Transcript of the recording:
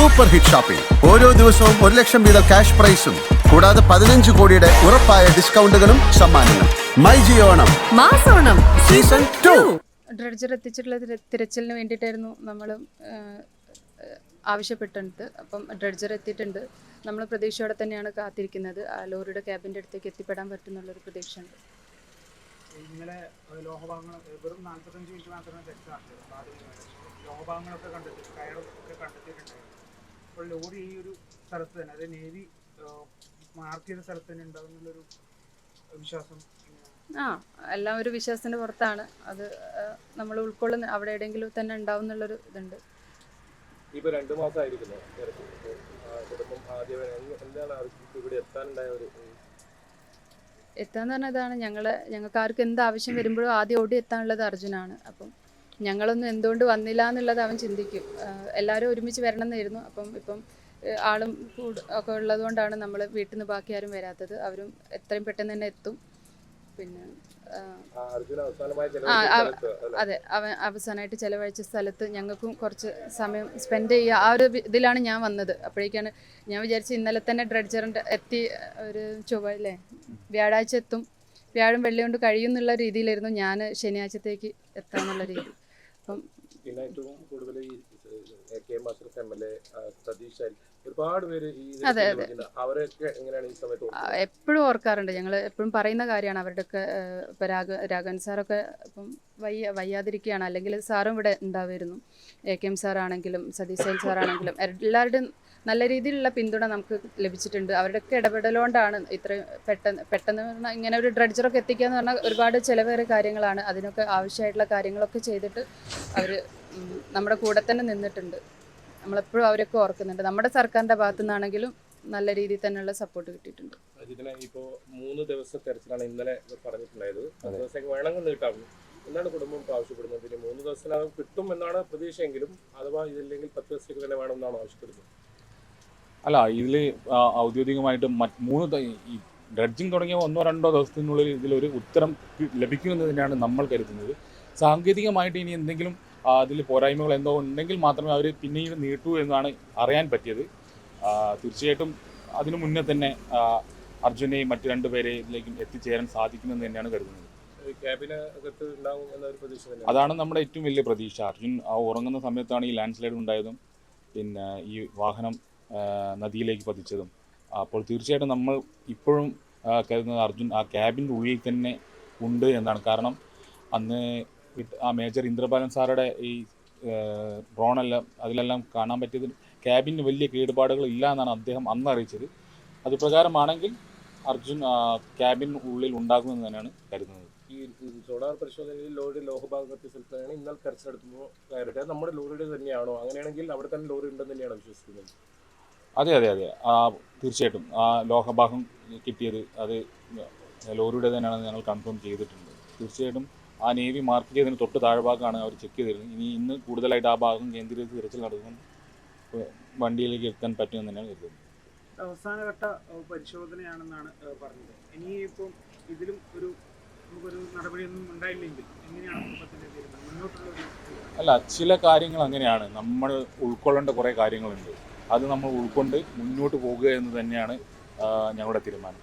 Super hit shopping ഓരോ ദിവസവും ഒരു ലക്ഷം വീതം ക്യാഷ് പ്രൈസും കൂടാതെ പതിനഞ്ച് കോടിയുടെ ഉറപ്പായ ഡിസ്കൗണ്ടുകളും സമ്മാനങ്ങളും. മൈ ജിയോണം മാസോണം. Season two. ഡ്രഡ്ജർ എത്തിച്ചിട്ടുള്ള തിര- തിരച്ചിലിന് വേണ്ടിയിട്ടായിരുന്നു നമ്മൾ ആവശ്യപ്പെട്ടിട്ടുണ്ട്. അപ്പം ഡ്രഡ്ജർ എത്തിയിട്ടുണ്ട്. നമ്മൾ പ്രതീക്ഷയോടെ തന്നെയാണ് കാത്തിരിക്കുന്നത്. ആ ലോറിയുടെ ക്യാബിന്റെ അടുത്തേക്ക് എത്തിപ്പെടാൻ പറ്റുന്നുള്ളൊരു പ്രതീക്ഷയുണ്ട്. ഇന്നലെ ലോഹഭാഗങ്ങൾ വെറും നാൽപ്പത്തഞ്ച് മിനിറ്റ് മാത്രമേ ടെസ്റ്റ് നടത്തിയത് പ്രാഥമികമായിട്ട് ലോഹഭാഗങ്ങളൊക്കെ കണ്ടെത്തി കയറൊക്കെ കണ്ടെത്തിയിട്ടുണ്ടായിരുന്നു. അപ്പോൾ ലോറി ഈ ഒരു സ്ഥലത്ത് തന്നെ അതായത് നേവി മാർക്ക് ചെയ്ത സ്ഥലത്ത് തന്നെ ഉണ്ടാവും എന്നുള്ളൊരു വിശ്വാസം ആ എല്ലാം ഒരു വിശ്വാസത്തിന്റെ പുറത്താണ്. അത് നമ്മൾ ഉൾക്കൊള്ളുന്ന അവിടെ എവിടെയെങ്കിലും തന്നെ ഉണ്ടാവും എന്നുള്ളൊരു ഇതുണ്ട്. ഇപ്പൊ രണ്ടു മാസമായിരിക്കുന്നു. തിരച്ചിൽ. ഇപ്പൊ, ആ, കുടുംബം ആദ്യമേ എങ്ങ- എന്താണ് ഇവിടെ എത്താനുണ്ടായ ഒരു എത്താന്ന് പറഞ്ഞതാണ് ഞങ്ങൾ ഞങ്ങൾ ഞങ്ങൾക്ക് ആർക്കും എന്ത് ആവശ്യം വരുമ്പോഴും ആദ്യം ഓടി എത്താനുള്ളത് അർജുനാണ്. അപ്പം ഞങ്ങളൊന്നും എന്തുകൊണ്ട് വന്നില്ല എന്നുള്ളത് അവൻ ചിന്തിക്കും. എല്ലാവരും ഒരുമിച്ച് വരണം എന്നായിരുന്നു അപ്പം ഇപ്പം ആളും കൂട് ഒക്കെ ഉള്ളതുകൊണ്ടാണ് നമ്മൾ വീട്ടിൽ നിന്ന് ബാക്കി ആരും വരാത്തത്. അവരും എത്രയും പെട്ടെന്ന് തന്നെ എത്തും. പിന്നെ അതെ അവൻ അവസാനമായിട്ട് ചിലവഴിച്ച സ്ഥലത്ത് ഞങ്ങൾക്കും കുറച്ച് സമയം സ്പെൻഡ് ചെയ്യുക. ആ ഒരു ഇതിലാണ് ഞാൻ വന്നത്. അപ്പോഴേക്കാണ് ഞാൻ വിചാരിച്ചു ഇന്നലെ തന്നെ ഡ്രഡ്ജറിന്റെ എത്തി ഒരു ചൊവ്വ അല്ലേ? വ്യാഴാഴ്ച എത്തും. വ്യാഴം വെള്ളി കൊണ്ട് കഴിയുന്നുള്ള രീതിയിലായിരുന്നു ഞാൻ ശനിയാഴ്ചത്തേക്ക് എത്താമെന്നുള്ള രീതി. അപ്പം പിന്നെ ഏറ്റവും കൂടുതൽ ഈ A K M L A Satheesh ഒരുപാട് പേര് ഈ അതെ, അതെ. അവരൊക്കെ എങ്ങനെയാണ് ഈ സമയത്ത് എപ്പോഴും ഓർക്കാറുണ്ട്. ഞങ്ങൾ എപ്പോഴും പറയുന്ന കാര്യമാണ് അവരുടെയൊക്കെ ഒക്കെ ഇപ്പം രാഘ രാഘവൻ സാറൊക്കെ ഇപ്പം വയ്യ വയ്യാതിരിക്കുകയാണ്. അല്ലെങ്കിൽ സാറും ഇവിടെ ഉണ്ടാവുമായിരുന്നു. എ കെ എം സാറാണെങ്കിലും സതീഷ് സൈൽ സാറാണെങ്കിലും. എല്ലാവരുടെയും നല്ല രീതിയിലുള്ള പിന്തുണ നമുക്ക് ലഭിച്ചിട്ടുണ്ട്. അവരുടെയൊക്കെ ഇടപെടലുകൊണ്ടാണ് ഇത്രയും പെട്ടെന്ന് പെട്ടെന്ന് പറഞ്ഞാൽ ഇങ്ങനെ ഒരു ഡ്രഡ്ജറൊക്കെ എത്തിക്കുക എന്ന് പറഞ്ഞാൽ ഒരുപാട് ചിലവേറിയ കാര്യങ്ങളാണ്. അതിനൊക്കെ ആവശ്യമായിട്ടുള്ള കാര്യങ്ങളൊക്കെ ചെയ്തിട്ട് അവർ നമ്മുടെ കൂടെ തന്നെ നിന്നിട്ടുണ്ട്. നമ്മളെപ്പോഴും അവരൊക്കെ ഓർക്കുന്നുണ്ട്. നമ്മുടെ സർക്കാരിന്റെ ഭാഗത്തു നിന്നാണെങ്കിലും നല്ല രീതിയിൽ തന്നെയുള്ള സപ്പോർട്ട് കിട്ടിയിട്ടുണ്ട്. ഇതിനെ ഇപ്പോ മൂന്ന് ദിവസത്തെ തെരച്ചിലാണ് ഇന്നലെ പറഞ്ഞിട്ടുണ്ടായത്. വേണമെങ്കിൽ നീട്ടാം എന്താണ് കുടുംബം ആവശ്യപ്പെടുന്നത്? പിന്നെ മൂന്ന് ദിവസത്തിനകം കിട്ടും എന്നാണ് പ്രതീക്ഷയെങ്കിലും അഥവാ ഇതില്ലെങ്കിൽ പത്ത് ദിവസത്തേക്ക് തന്നെ വേണമെന്നാണ് ആവശ്യപ്പെടുന്നത്? അല്ല ഇതിൽ ഔദ്യോഗികമായിട്ട് മൂന്ന് ഈ ഡ്രഡ്ജിങ് തുടങ്ങിയ ഒന്നോ രണ്ടോ ദിവസത്തിനുള്ളിൽ ഇതിലൊരു ഉത്തരം ലഭിക്കുമെന്ന് തന്നെയാണ് നമ്മൾ കരുതുന്നത്. സാങ്കേതികമായിട്ട് ഇനി എന്തെങ്കിലും അതിൽ പോരായ്മകൾ എന്തോ ഉണ്ടെങ്കിൽ മാത്രമേ അവർ പിന്നീട് നീട്ടൂ എന്നാണ് അറിയാൻ പറ്റിയത്. തീർച്ചയായിട്ടും അതിനു മുന്നേ തന്നെ അർജുനെയും മറ്റു രണ്ടുപേരെ ഇതിലേക്കും എത്തിച്ചേരാൻ സാധിക്കുമെന്ന് തന്നെയാണ് കരുതുന്നത്. അതാണ് നമ്മുടെ ഏറ്റവും വലിയ പ്രതീക്ഷ. അർജുൻ ആ ഉറങ്ങുന്ന സമയത്താണ് ഈ ലാൻഡ് സ്ലൈഡ് ഉണ്ടായതും പിന്നെ ഈ വാഹനം നദിയിലേക്ക് പതിച്ചതും. അപ്പോൾ തീർച്ചയായിട്ടും നമ്മൾ ഇപ്പോഴും കരുതുന്നത് അർജുൻ ആ ക്യാബിന്റെ ഉള്ളിൽ തന്നെ ഉണ്ട് എന്നാണ്. കാരണം അന്ന് ആ മേജർ ഇന്ദ്രബാലൻ സാറുടെ ഈ ഡ്രോണെല്ലാം അതിലെല്ലാം കാണാൻ പറ്റിയത് ക്യാബിന് വലിയ കേടുപാടുകൾ ഇല്ല എന്നാണ് അദ്ദേഹം അന്ന് അറിയിച്ചത്. അത് പ്രകാരമാണെങ്കിൽ അർജുൻ ക്യാബിൻ ഉള്ളിൽ ഉണ്ടാകുമെന്ന് തന്നെയാണ് കരുതുന്നത്. ഈ സോണാർ പരിശോധനയിൽ ലോറി ലോഹഭാഗം എത്തിയ സ്ഥലത്താണ് ഇന്നലെ കയറിയിട്ട് നമ്മുടെ ലോറിയുടെ തന്നെയാണോ? അങ്ങനെയാണെങ്കിൽ അവിടെ തന്നെ ലോറി ഉണ്ടെന്ന് തന്നെയാണ് വിശ്വസിക്കുന്നത്. അതെ അതെ അതെ. ആ തീർച്ചയായിട്ടും. ആ ലോഹഭാഗം കിട്ടിയത് അത് ലോറിയുടെ തന്നെയാണെന്ന് ഞങ്ങൾ കൺഫേം ചെയ്തിട്ടുണ്ട്. തീർച്ചയായിട്ടും ആ നേവി മാർക്ക് ചെയ്തതിന് തൊട്ട് താഴ്ഭാഗമാണ് അവർ ചെക്ക് ചെയ്തിരുന്നത്. ഇനി ഇന്ന് കൂടുതലായിട്ട് ആ ഭാഗം കേന്ദ്രീകരിച്ച് തിരച്ചിൽ നടത്തുന്നു വണ്ടിയിലേക്ക് എത്താൻ പറ്റുമെന്ന് തന്നെയാണ് കരുതുന്നത്. അവസാനഘട്ട പരിശോധനയാണെന്നാണ് പറഞ്ഞത്. ഇനിയിപ്പം ഇതിലും ഒരു നമുക്കൊരു നടപടിയൊന്നും ഉണ്ടായില്ലെങ്കിൽ എങ്ങനെയാണ് കുടുംബത്തിന്റെ മുന്നോട്ടുള്ള അല്ല ചില കാര്യങ്ങൾ അങ്ങനെയാണ്. നമ്മൾ ഉൾക്കൊള്ളേണ്ട കുറേ കാര്യങ്ങളുണ്ട്. അത് നമ്മൾ ഉൾക്കൊണ്ട് മുന്നോട്ട് പോകുക എന്ന് തന്നെയാണ് ഞങ്ങളുടെ തീരുമാനം.